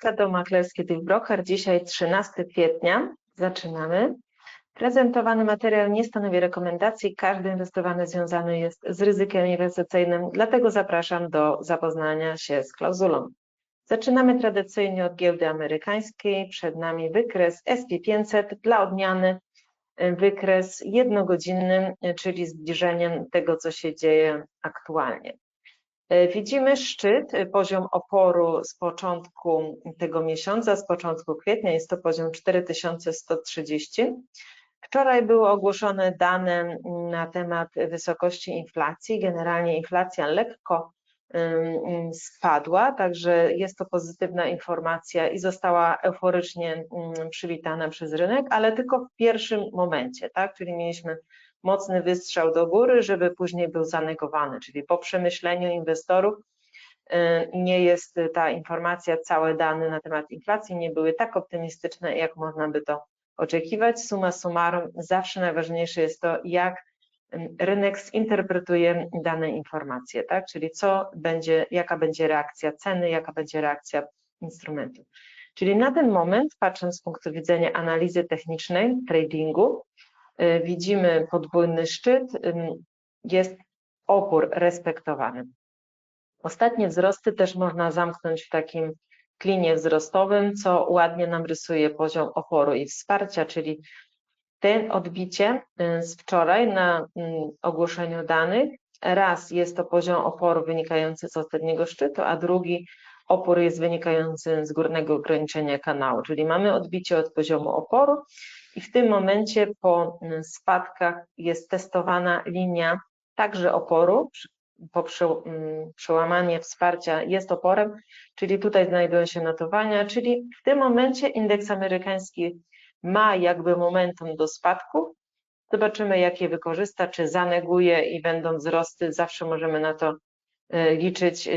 Kanał Maklerski Tych Broker. Dzisiaj 13 kwietnia. Zaczynamy. Prezentowany materiał nie stanowi rekomendacji. Każdy inwestowany związany jest z ryzykiem inwestycyjnym, dlatego zapraszam do zapoznania się z klauzulą. Zaczynamy tradycyjnie od giełdy amerykańskiej. Przed nami wykres SP500 dla odmiany wykres jednogodzinny, czyli zbliżeniem tego, co się dzieje aktualnie. E, widzimy szczyt, e, poziom oporu z początku tego miesiąca, z początku kwietnia, jest to poziom 4130. Wczoraj były ogłoszone dane na temat wysokości inflacji. Generalnie inflacja lekko spadła, także jest to pozytywna informacja i została euforycznie przywitana przez rynek, ale tylko w pierwszym momencie, tak? Czyli mieliśmy mocny wystrzał do góry, żeby później był zanegowany, czyli po przemyśleniu inwestorów y, nie jest ta informacja, całe dane na temat inflacji nie były tak optymistyczne, jak można by to oczekiwać. Suma summarum, zawsze najważniejsze jest to, jak rynek zinterpretuje dane informacje, tak? Czyli co będzie, jaka będzie reakcja ceny, jaka będzie reakcja instrumentu. Czyli na ten moment, patrząc z punktu widzenia analizy technicznej, tradingu, y, widzimy podwójny szczyt, jest opór respektowany. Ostatnie wzrosty też można zamknąć w takim klinie wzrostowym, co ładnie nam rysuje poziom oporu i wsparcia, czyli ten odbicie y, z wczoraj na ogłoszeniu danych, raz jest to poziom oporu wynikający z ostatniego szczytu, a drugi opór jest wynikający z górnego ograniczenia kanału, czyli mamy odbicie od poziomu oporu i w tym momencie po mm, spadkach jest testowana linia także oporu, po mm, przełamanie wsparcia jest oporem, czyli tutaj znajdują się notowania, czyli w tym momencie indeks amerykański ma jakby momentum do spadku. Zobaczymy, jakie wykorzysta, czy zaneguje i będą wzrosty. Zawsze możemy na to e, liczyć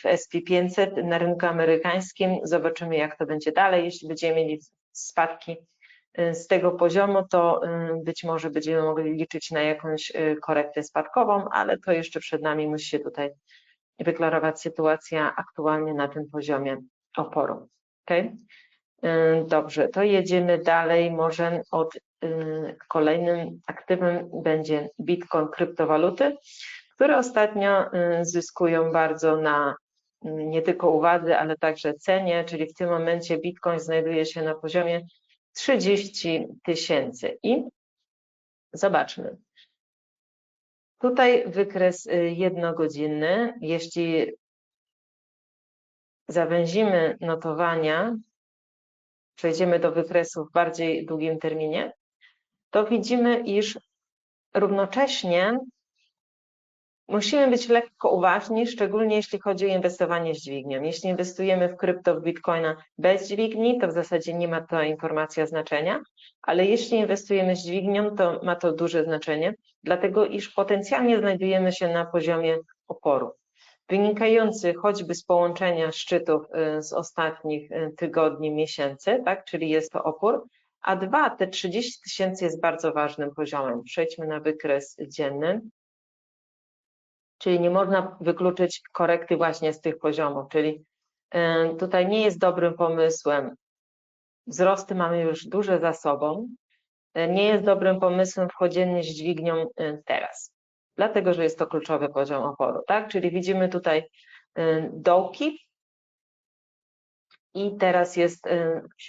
w SP500 na rynku amerykańskim. Zobaczymy, jak to będzie dalej. Jeśli będziemy mieli spadki z tego poziomu, to być może będziemy mogli liczyć na jakąś e, korektę spadkową, ale to jeszcze przed nami musi się tutaj wyklarować sytuacja aktualnie na tym poziomie oporu. Okay? Y, dobrze, to jedziemy dalej. Może od y, kolejnym aktywem będzie Bitcoin, kryptowaluty, które ostatnio y, zyskują bardzo na nie tylko uwadze, ale także cenie, czyli w tym momencie Bitcoin znajduje się na poziomie 30 tysięcy. I zobaczmy. Tutaj wykres jednogodzinny. Jeśli zawęzimy notowania, przejdziemy do wykresu w bardziej długim terminie, to widzimy, iż równocześnie musimy być lekko uważni, szczególnie jeśli chodzi o inwestowanie z dźwignią. Jeśli inwestujemy w krypto, w bitcoina bez dźwigni, to w zasadzie nie ma ta informacja znaczenia, ale jeśli inwestujemy z dźwignią, to ma to duże znaczenie, dlatego iż potencjalnie znajdujemy się na poziomie oporu wynikający choćby z połączenia szczytów y, z ostatnich y, tygodni, miesięcy, tak, czyli jest to opór, a dwa, te 30 tysięcy jest bardzo ważnym poziomem. Przejdźmy na wykres dzienny, czyli nie można wykluczyć korekty właśnie z tych poziomów, czyli y, tutaj nie jest dobrym pomysłem, wzrosty mamy już duże za sobą, nie jest dobrym pomysłem wchodzenie z dźwignią teraz. Dlatego że jest to kluczowy poziom oporu, tak? Czyli widzimy tutaj dołki. I teraz jest,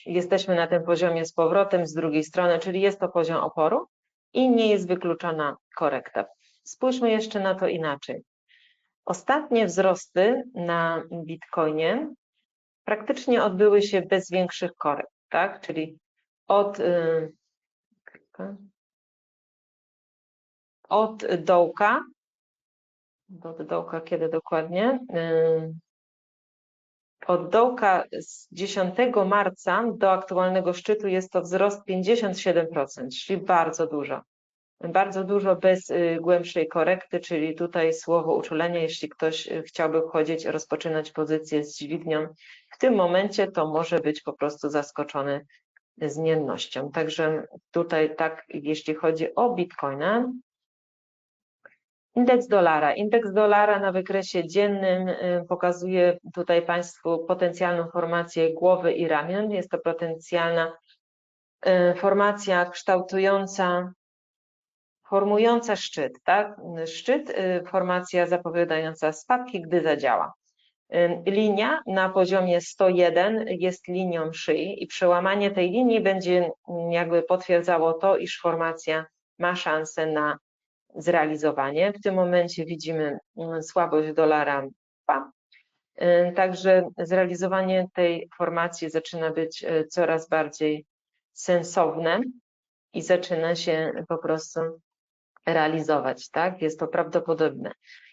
jesteśmy na tym poziomie z powrotem z drugiej strony, czyli jest to poziom oporu i nie jest wykluczona korekta. Spójrzmy jeszcze na to inaczej. Ostatnie wzrosty na Bitcoinie praktycznie odbyły się bez większych korekt, tak? Czyli od y, od dołka, od dołka kiedy dokładnie, y, od dołka z 10 marca do aktualnego szczytu jest to wzrost 57%, czyli bardzo dużo. Bardzo dużo bez y, głębszej korekty, czyli tutaj słowo uczulenia, jeśli ktoś y, chciałby wchodzić, rozpoczynać pozycję z dźwignią, w tym momencie to może być po prostu zaskoczony zmiennością. Także tutaj tak, jeśli chodzi o Bitcoina, Indeks dolara. Indeks dolara na wykresie dziennym y, pokazuje tutaj Państwu potencjalną formację głowy i ramion. Jest to potencjalna formacja kształtująca, formująca szczyt, tak? Szczyt, y, formacja zapowiadająca spadki, gdy zadziała. Linia na poziomie 101 jest linią szyi i przełamanie tej linii będzie mm, jakby potwierdzało to, iż formacja ma szansę na zrealizowanie. W tym momencie widzimy mm, słabość dolara. Także zrealizowanie tej formacji zaczyna być coraz bardziej sensowne i zaczyna się po prostu realizować, tak? Jest to prawdopodobne.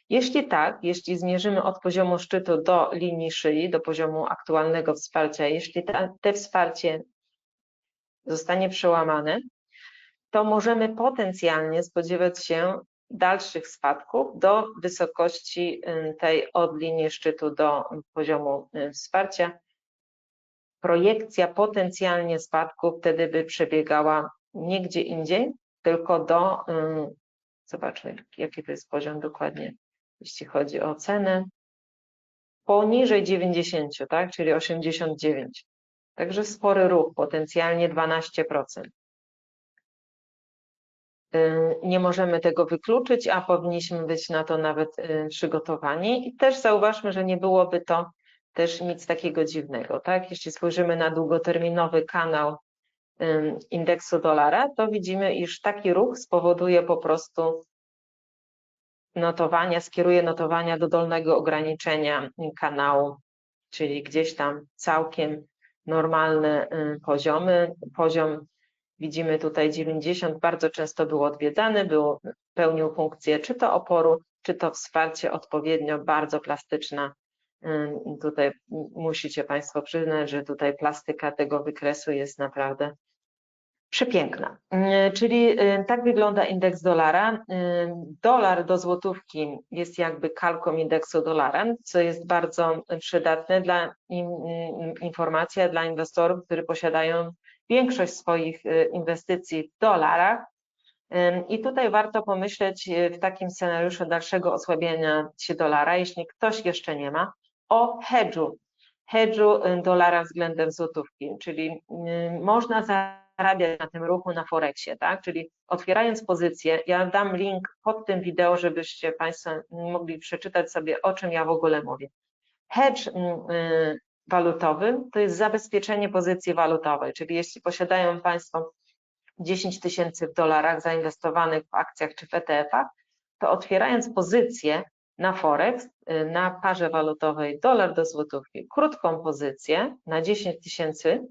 Jeśli tak, jeśli zmierzymy od poziomu szczytu do linii szyi, do poziomu aktualnego wsparcia, jeśli te, te wsparcie zostanie przełamane, to możemy potencjalnie spodziewać się dalszych spadków do wysokości tej od linii szczytu do poziomu y, wsparcia. Projekcja potencjalnie spadków wtedy by przebiegała nie gdzie indziej, tylko do, zobaczmy jaki to jest poziom dokładnie, jeśli chodzi o cenę, poniżej 90, tak, czyli 89. Także spory ruch, potencjalnie 12%. Y, nie możemy tego wykluczyć, a powinniśmy być na to nawet y, przygotowani. I też zauważmy, że nie byłoby to też nic takiego dziwnego, tak? Jeśli spojrzymy na długoterminowy kanał indeksu dolara, to widzimy, iż taki ruch spowoduje po prostu notowania, skieruje notowania do dolnego ograniczenia kanału, czyli gdzieś tam całkiem normalne y, poziomy. Poziom widzimy tutaj 90, bardzo często był odwiedzany, był, pełnił funkcję czy to oporu, czy to wsparcie odpowiednio bardzo plastyczna. Tutaj musicie Państwo przyznać, że tutaj plastyka tego wykresu jest naprawdę Przepiękna. Mm, czyli y, tak wygląda indeks dolara. Y, dolar do złotówki jest jakby kalką indeksu dolara, co jest bardzo przydatne dla informacja dla inwestorów, którzy posiadają większość swoich y, inwestycji w dolarach. I tutaj warto pomyśleć w takim scenariuszu dalszego osłabienia się dolara, jeśli ktoś jeszcze nie ma, o hedżu, hedżu dolara względem złotówki, czyli można za zarabiać na tym ruchu na Forexie, tak? Czyli otwierając pozycję, ja dam link pod tym wideo, żebyście Państwo mogli przeczytać sobie, o czym ja w ogóle mówię. Hedge mm, y, walutowy to jest zabezpieczenie pozycji walutowej, czyli jeśli posiadają Państwo 10 tysięcy w dolarach zainwestowanych w akcjach czy w ETF-ach, to otwierając pozycję na Forex, y, na parze walutowej dolar do złotówki, krótką pozycję na 10 tysięcy,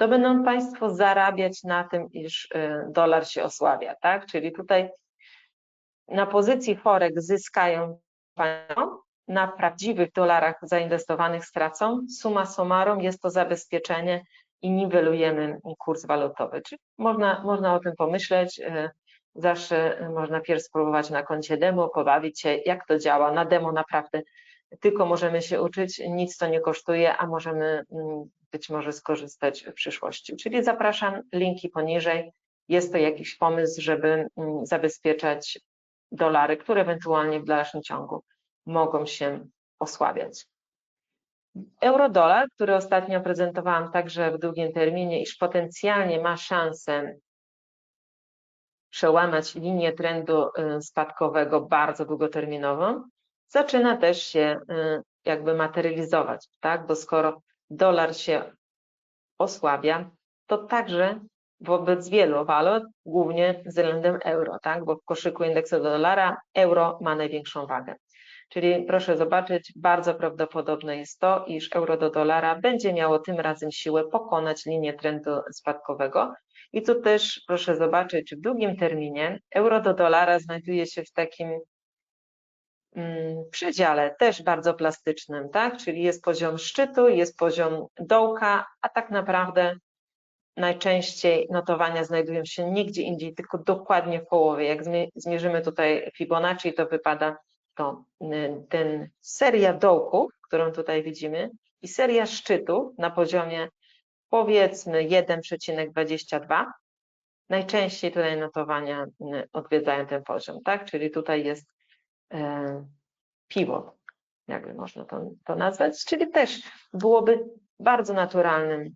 to będą Państwo zarabiać na tym, iż y, dolar się osłabia, tak? Czyli tutaj na pozycji Forex zyskają Państwo, na prawdziwych dolarach zainwestowanych stracą. Suma summarum jest to zabezpieczenie i niwelujemy kurs walutowy. Czyli można, można o tym pomyśleć. Y, zawsze można pierw spróbować na koncie demo, pobawić się, jak to działa. Na demo naprawdę tylko możemy się uczyć, nic to nie kosztuje, a możemy mm, być może skorzystać w przyszłości. Czyli zapraszam, linki poniżej. Jest to jakiś pomysł, żeby mm, zabezpieczać dolary, które ewentualnie w dalszym ciągu mogą się osłabiać. Eurodolar, który ostatnio prezentowałam także w długim terminie, iż potencjalnie ma szansę przełamać linię trendu y, spadkowego bardzo długoterminową, zaczyna też się y, jakby materializować, tak? Bo skoro dolar się osłabia, to także wobec wielu walut, głównie względem euro, tak? Bo w koszyku indeksu dolara euro ma największą wagę. Czyli proszę zobaczyć, bardzo prawdopodobne jest to, iż euro do dolara będzie miało tym razem siłę pokonać linię trendu spadkowego. I tu też proszę zobaczyć, w długim terminie euro do dolara znajduje się w takim przedziale też bardzo plastycznym, tak? Czyli jest poziom szczytu, jest poziom dołka, a tak naprawdę najczęściej notowania znajdują się nigdzie indziej, tylko dokładnie w połowie. Jak zmierzymy tutaj Fibonacci, to wypada to y, ten seria dołków, którą tutaj widzimy, i seria szczytów na poziomie powiedzmy 1,22. Najczęściej tutaj notowania y, odwiedzają ten poziom, tak? Czyli tutaj jest pivot, jakby można to, to nazwać, czyli też byłoby bardzo naturalnym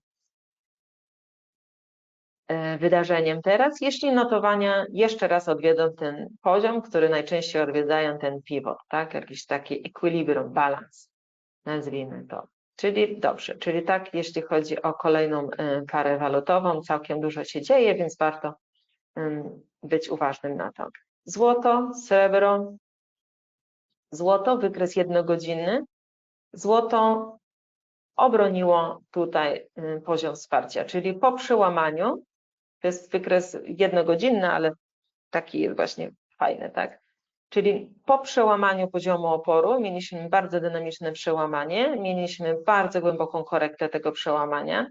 e, wydarzeniem teraz, jeśli notowania jeszcze raz odwiedzą ten poziom, który najczęściej odwiedzają ten pivot, tak? Jakiś taki equilibrium, balans, nazwijmy to. Czyli dobrze, czyli tak, jeśli chodzi o kolejną e, parę walutową, całkiem dużo się dzieje, więc warto być uważnym na to. Złoto, srebro, złoto, wykres jednogodzinny. Złoto obroniło tutaj y, poziom wsparcia, czyli po przełamaniu, to jest wykres jednogodzinny, ale taki jest właśnie fajny, tak? Czyli po przełamaniu poziomu oporu mieliśmy bardzo dynamiczne przełamanie, mieliśmy bardzo głęboką korektę tego przełamania,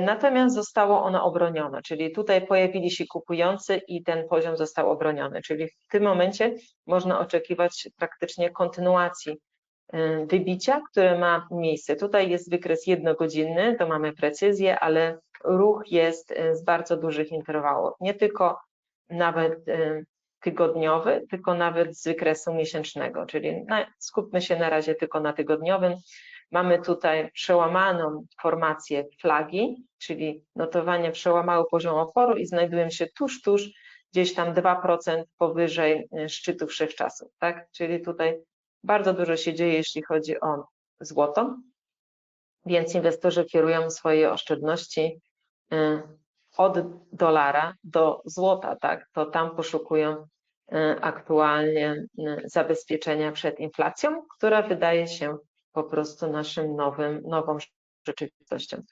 natomiast zostało ono obronione, czyli tutaj pojawili się kupujący i ten poziom został obroniony, czyli w tym momencie można oczekiwać praktycznie kontynuacji y, wybicia, które ma miejsce. Tutaj jest wykres jednogodzinny, to mamy precyzję, ale ruch jest y, z bardzo dużych interwałów, nie tylko nawet tygodniowy, tylko nawet z wykresu miesięcznego, czyli skupmy się na razie tylko na tygodniowym. Mamy tutaj przełamaną formację flagi, czyli notowanie przełamały poziom oporu i znajdują się tuż, tuż, gdzieś tam 2% powyżej y, szczytu wszechczasów, tak? Czyli tutaj bardzo dużo się dzieje, jeśli chodzi o złoto, więc inwestorzy kierują swoje oszczędności y, od dolara do złota, tak? To tam poszukują E, aktualnie e, zabezpieczenia przed inflacją, która wydaje się po prostu naszym nowym, nową rzeczywistością.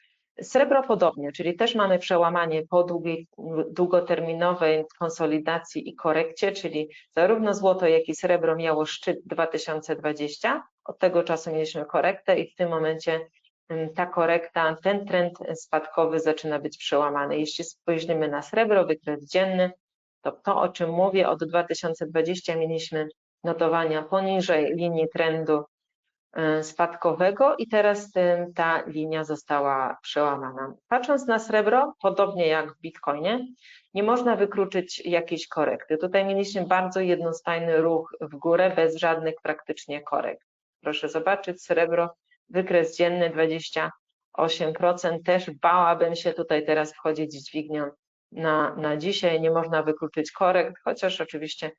Srebro podobnie, czyli też mamy przełamanie po długiej, długoterminowej konsolidacji i korekcie, czyli zarówno złoto, jak i srebro miało szczyt 2020. Od tego czasu mieliśmy korektę i w tym momencie ta korekta, ten trend spadkowy zaczyna być przełamany. Jeśli spojrzymy na srebro, wykres dzienny, to to, o czym mówię, od 2020 mieliśmy notowania poniżej linii trendu spadkowego i teraz ta linia została przełamana. Patrząc na srebro, podobnie jak w Bitcoinie, nie można wykluczyć jakiejś korekty. Tutaj mieliśmy bardzo jednostajny ruch w górę, bez żadnych praktycznie korekt. Proszę zobaczyć, srebro, wykres dzienny 28%, też bałabym się tutaj teraz wchodzić dźwignią na, na dzisiaj. Nie można wykluczyć korekt, chociaż oczywiście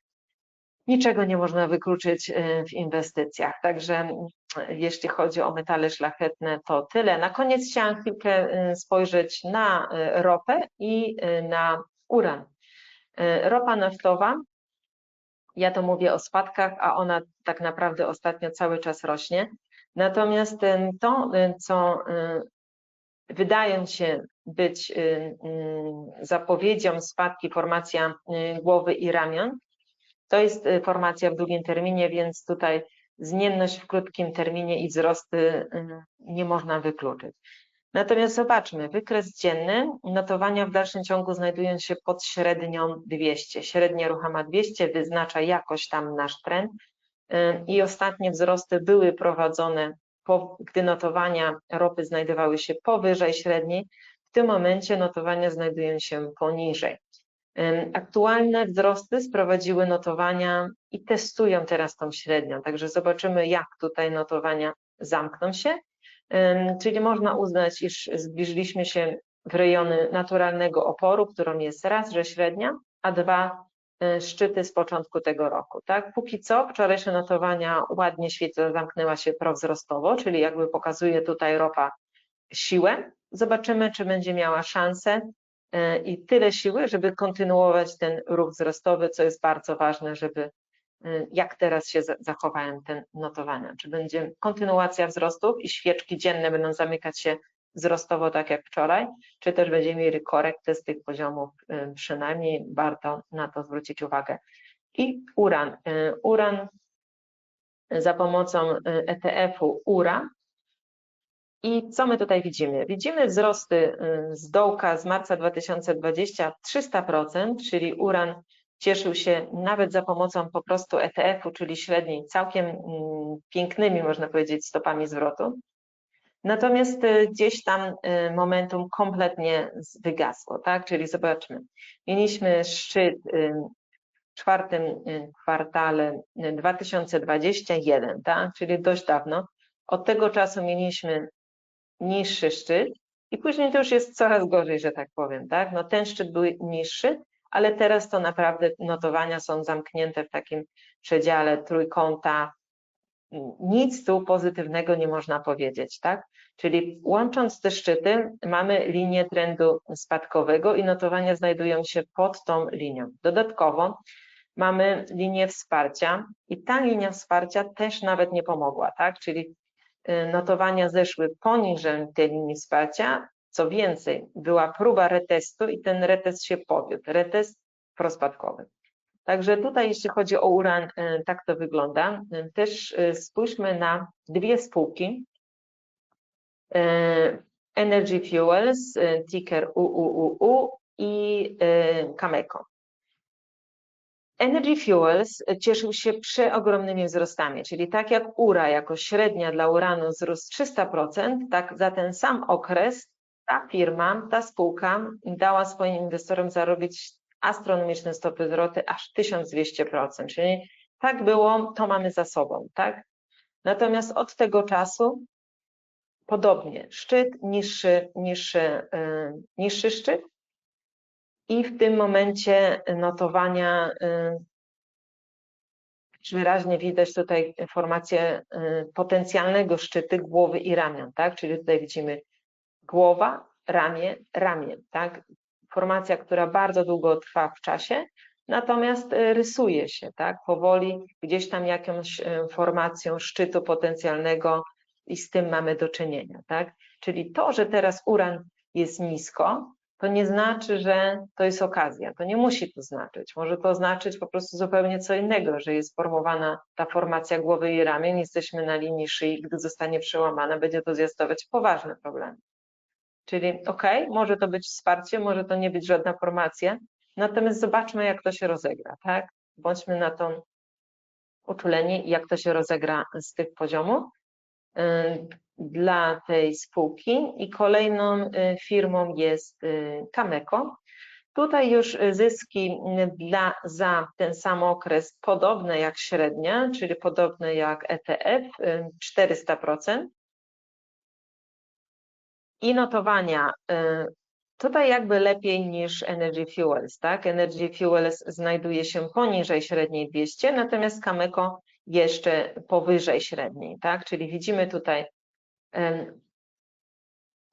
niczego nie można wykluczyć y, w inwestycjach. Także y, jeśli chodzi o metale szlachetne, to tyle. Na koniec chciałam chwilkę y, spojrzeć na ropę i na uran. Ropa naftowa, ja to mówię o spadkach, a ona tak naprawdę ostatnio cały czas rośnie. Natomiast to, co wydają się być y, zapowiedzią spadki formacja głowy i ramion. To jest formacja w długim terminie, więc tutaj zmienność w krótkim terminie i wzrosty nie można wykluczyć. Natomiast zobaczmy, wykres dzienny, notowania w dalszym ciągu znajdują się pod średnią 200. Średnia ruchama 200 wyznacza jakoś tam nasz trend i ostatnie wzrosty były prowadzone po, gdy notowania ropy znajdowały się powyżej średniej, w tym momencie notowania znajdują się poniżej. Aktualne wzrosty sprowadziły notowania i testują teraz tą średnią, także zobaczymy, jak tutaj notowania zamkną się. Czyli można uznać, iż zbliżyliśmy się w rejony naturalnego oporu, którą jest raz, że średnia, a dwa, E, szczyty z początku tego roku. Tak? Póki co wczorajsze notowania ładnie świecą, zamknęła się prowzrostowo, czyli jakby pokazuje tutaj ropa siłę. Zobaczymy, czy będzie miała szansę i tyle siły, żeby kontynuować ten ruch wzrostowy, co jest bardzo ważne, żeby e, jak teraz się zachowają te notowania. Czy będzie kontynuacja wzrostów i świeczki dzienne będą zamykać się wzrostowo tak jak wczoraj, czy też będziemy mieli korektę z tych poziomów y, przynajmniej, warto na to zwrócić uwagę. I uran. Uran za pomocą ETF-u URA. I co my tutaj widzimy? Widzimy wzrosty z dołka z marca 2020 300%, czyli uran cieszył się nawet za pomocą po prostu ETF-u, czyli średniej, całkiem mm, pięknymi, można powiedzieć, stopami zwrotu. Natomiast y, gdzieś tam y, momentum kompletnie wygasło, tak? Czyli zobaczmy, mieliśmy szczyt czwartym y, kwartale y, 2021, tak? czyli dość dawno. Od tego czasu mieliśmy niższy szczyt i później to już jest coraz gorzej, że tak powiem. Tak? No ten szczyt był niższy, ale teraz to naprawdę notowania są zamknięte w takim przedziale trójkąta. Nic tu pozytywnego nie można powiedzieć, tak? Czyli łącząc te szczyty, mamy linię trendu spadkowego i notowania znajdują się pod tą linią. Dodatkowo mamy linię wsparcia i ta linia wsparcia też nawet nie pomogła, tak? Czyli notowania zeszły poniżej tej linii wsparcia. Co więcej, była próba retestu i ten retest się powiódł, retest prospadkowy. Także tutaj, jeśli chodzi o uran, y, tak to wygląda. Y, Też spójrzmy na dwie spółki. Energy Fuels, ticker UUUU i Cameco. Energy Fuels cieszył się przeogromnymi wzrostami, czyli tak jak URA jako średnia dla uranu wzrósł 300%, tak za ten sam okres ta firma, ta spółka dała swoim inwestorom zarobić astronomiczne stopy zwroty aż 1200%, czyli tak było, to mamy za sobą, tak? Natomiast od tego czasu podobnie, szczyt, niższy, niższy, yy, niższy szczyt, i w tym momencie notowania y, wyraźnie widać tutaj formację y, potencjalnego szczytu głowy i ramion, tak? Czyli tutaj widzimy głowa, ramię, ramię, tak? Formacja, która bardzo długo trwa w czasie, natomiast y, rysuje się, tak? Powoli gdzieś tam jakąś formacją szczytu potencjalnego i z tym mamy do czynienia, tak? Czyli to, że teraz uran jest nisko, to nie znaczy, że to jest okazja. To nie musi to znaczyć. Może to znaczyć po prostu zupełnie co innego, że jest formowana ta formacja głowy i ramion, jesteśmy na linii szyi, gdy zostanie przełamana, będzie to zwiastować poważne problemy. Czyli ok, może to być wsparcie, może to nie być żadna formacja, natomiast zobaczmy, jak to się rozegra, tak? Bądźmy na to uczuleni, jak to się rozegra z tych poziomów dla tej spółki i kolejną y, firmą jest y, Cameco. Tutaj już zyski dla, za ten sam okres podobne jak średnia, czyli podobne jak ETF, 400%. I notowania tutaj jakby lepiej niż Energy Fuels, tak? Energy Fuels znajduje się poniżej średniej 200, natomiast Cameco jeszcze powyżej średniej, tak? Czyli widzimy tutaj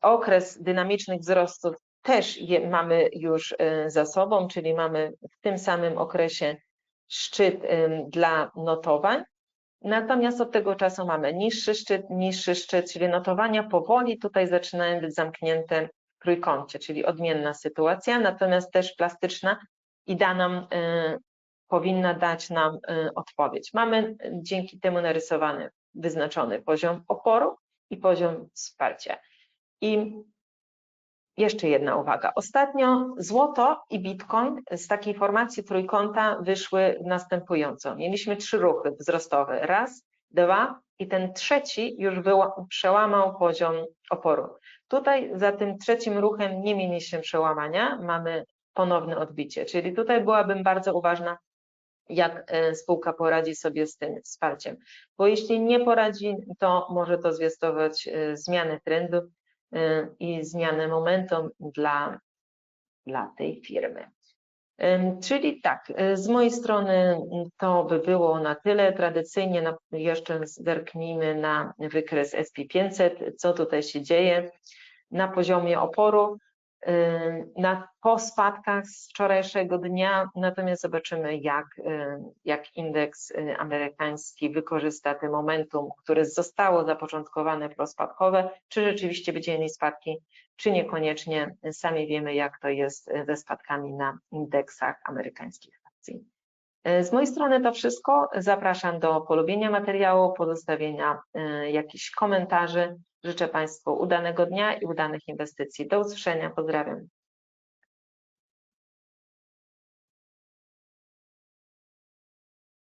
okres dynamicznych wzrostów też je, mamy już e, za sobą, czyli mamy w tym samym okresie szczyt dla notowań. Natomiast od tego czasu mamy niższy szczyt, niższy szczyt, czyli notowania powoli tutaj zaczynają być zamknięte w trójkącie, czyli odmienna sytuacja, natomiast też plastyczna i da nam, e, powinna dać nam e, odpowiedź. Mamy dzięki temu narysowany, wyznaczony poziom oporu, i poziom wsparcia. I jeszcze jedna uwaga. Ostatnio złoto i bitcoin z takiej formacji trójkąta wyszły następująco. Mieliśmy trzy ruchy wzrostowe. Raz, dwa i ten trzeci już przełamał poziom oporu. Tutaj za tym trzecim ruchem nie mieliśmy przełamania, mamy ponowne odbicie, czyli tutaj byłabym bardzo uważna jak e, spółka poradzi sobie z tym wsparciem. Bo jeśli nie poradzi, to może to zwiastować e, zmianę trendu e, i zmianę momentum dla, dla tej firmy. Czyli tak, z mojej strony to by było na tyle. Tradycyjnie jeszcze zerknijmy na wykres SP500, co tutaj się dzieje na poziomie oporu na, po spadkach z wczorajszego dnia, natomiast zobaczymy, jak, jak indeks y, amerykański wykorzysta te momentum, które zostało zapoczątkowane prospadkowe, czy rzeczywiście będziemy mieli spadki, czy niekoniecznie. Sami wiemy, jak to jest ze spadkami na indeksach amerykańskich akcji. Z mojej strony to wszystko. Zapraszam do polubienia materiału, pozostawienia y, jakichś komentarzy. Życzę Państwu udanego dnia i udanych inwestycji. Do usłyszenia. Pozdrawiam.